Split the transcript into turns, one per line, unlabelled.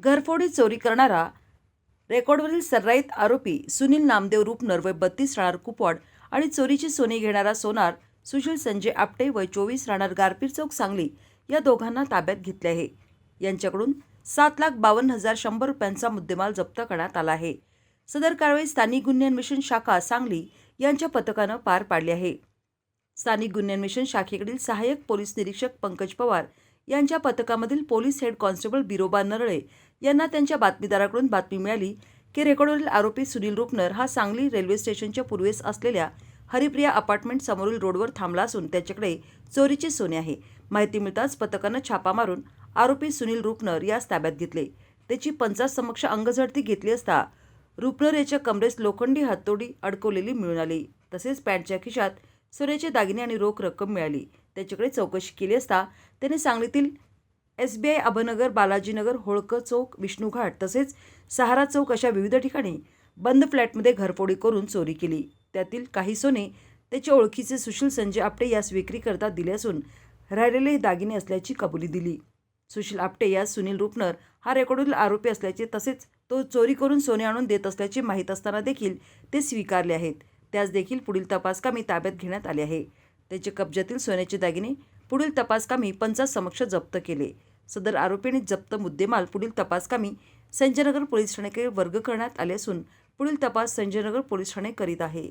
घरफोडी चोरी करणारा रेकॉर्डवरील सर्राईत आरोपी सुनील नामदेव रूपनर वय बत्तीस राहणार कुपवाड आणि चोरीची सोने घेणारा सोनार सुशील संजय आपटे वय चोवीस राहणार गारपीर चौक सांगली या दोघांना ताब्यात घेतले आहे. यांच्याकडून सात लाख बावन्न हजार शंभर रुपयांचा मुद्देमाल जप्त करण्यात आला आहे. सदर कारवाई स्थानिक गुन्हे अन्वेषण शाखा सांगली यांच्या पथकानं पार पाडली आहे. स्थानिक गुन्हे अन्वेषण शाखेकडील सहाय्यक पोलीस निरीक्षक पंकज पवार यांच्या पथकामधील police head constable Biroba Narale यांना त्यांच्या बातमीदाराकडून बातमी मिळाली की रेकॉर्डवरील आरोपी सुनील रुपनर हा सांगली रेल्वे स्टेशनच्या पूर्वेस असलेल्या हरिप्रिया अपार्टमेंट समोरील रोडवर थांबला असून त्याच्याकडे चोरीचे सोने आहे. माहिती मिळताच पथकानं छापा मारून आरोपी सुनील रुपनर यास ताब्यात घेतले. त्याची पंचासमक्ष अंगझडती घेतली असता रुपनर याच्या कमरेस लोखंडी हातोडी अडकवलेली मिळून आली. तसेच पॅन्टच्या खिशात सोन्याचे दागिने आणि रोख रक्कम मिळाली. त्याच्याकडे चौकशी केली असता त्याने सांगलीतील S B I Abhnagar Balajinagar Holkar चौक विष्णूघाट तसेच सहारा चौक अशा विविध ठिकाणी बंद फ्लॅटमध्ये घरफोडी करून चोरी केली. त्यातील काही सोने त्याच्या ओळखीचे सुशील संजय आपटे यास विक्रीकरता दिले असून राहिलेले दागिने असल्याची कबुली दिली. सुशील आपटे यास सुनील रुपनर हा रेकॉर्डवरील आरोपी असल्याचे तसेच तो चोरी करून सोने आणून देत असल्याचे माहीत असताना देखील ते स्वीकारले आहेत. त्यास देखील पुढील तपासकामी ताब्यात घेण्यात आले आहे. त्याचे कब्जातील सोन्याचे दागिने पुढील तपासकामी पंचासमक्ष जप्त केले. सदर आरोपीने जप्त मुद्देमाल पुढील तपासकामी संजयनगर पोलीस ठाण्याकडे वर्ग करण्यात आले असून पुढील तपास संजयनगर पोलीस ठाणे करीत आहे.